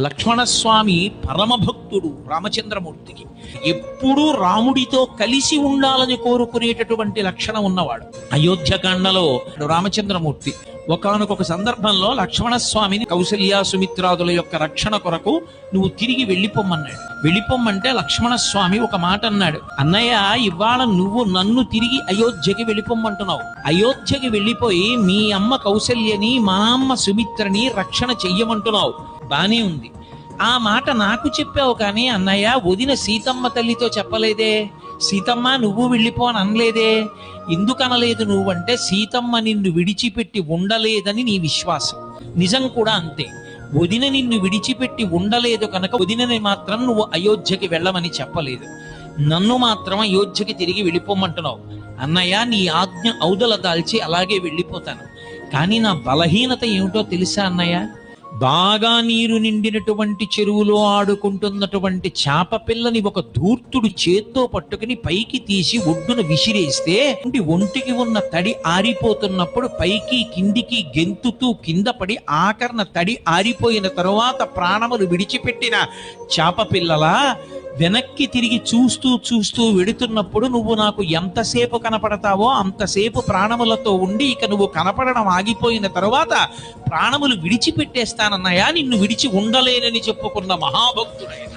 లక్ష్మణస్వామి పరమభక్తుడు రామచంద్రమూర్తికి. ఎప్పుడూ రాముడితో కలిసి ఉండాలని కోరుకునేటటువంటి లక్షణం ఉన్నవాడు. అయోధ్యకాండలో రామచంద్రమూర్తి. ఒకానొక సందర్భంలో లక్ష్మణస్వామిని కౌసల్య సుమిత్రాదుల యొక్క రక్షణ కొరకు నువ్వు తిరిగి వెళ్ళిపోమ్మన్నాడు. వెళ్ళిపోమ్మంటే లక్ష్మణస్వామి ఒక మాట అన్నాడు. అన్నయ్య ఇవాళ నువ్వు నన్ను తిరిగి అయోధ్యకి వెళ్ళిపోమ్మంటున్నావు. అయోధ్యకి వెళ్ళిపోయి మీ అమ్మ కౌసల్యని మా అమ్మ సుమిత్రని రక్షణ చెయ్యమంటున్నావు. బానే ఉంది. ఆ మాట నాకు చెప్పావు కానీ అన్నయ్య వదిన సీతమ్మ తల్లితో చెప్పలేదే. సీతమ్మ నువ్వు వెళ్ళిపో అని అనలేదే. ఎందుకు అనలేదు నువ్వంటే సీతమ్మ నిన్ను విడిచిపెట్టి ఉండలేదని నీ విశ్వాసం. నిజం కూడా అంతే. వదిన నిన్ను విడిచిపెట్టి ఉండలేదు కనుక వదినని మాత్రం నువ్వు అయోధ్యకి వెళ్ళమని చెప్పలేదు. నన్ను మాత్రం అయోధ్యకి తిరిగి వెళ్ళిపోమంటున్నావు. అన్నయ్య నీ ఆజ్ఞ ఔదల దాల్చి అలాగే వెళ్ళిపోతాను. కానీ నా బలహీనత ఏమిటో తెలుసా అన్నయ్య? బాగా నీరు నిండినటువంటి చెరువులో ఆడుకుంటున్నటువంటి చేప పిల్లని ఒక ధూర్తుడు చేత్తో పట్టుకుని పైకి తీసి ఒడ్డున విసిరేస్తే ఒంటికి ఉన్న తడి ఆరిపోతున్నప్పుడు పైకి కిందికి గెంతుతూ కింద పడి ఆకరణ తడి ఆరిపోయిన తరువాత ప్రాణములు విడిచిపెట్టిన చేప పిల్లలా వెనక్కి తిరిగి చూస్తూ చూస్తూ వెడుతున్నప్పుడు నువ్వు నాకు ఎంతసేపు కనపడతావో అంతసేపు ప్రాణములతో ఉండి ఇక నువ్వు కనపడడం ఆగిపోయిన తరువాత ప్రాణములు విడిచిపెట్టేస్తానన్నయా నిన్ను విడిచి ఉండలేనని చెప్పుకున్న మహాభక్తుడైన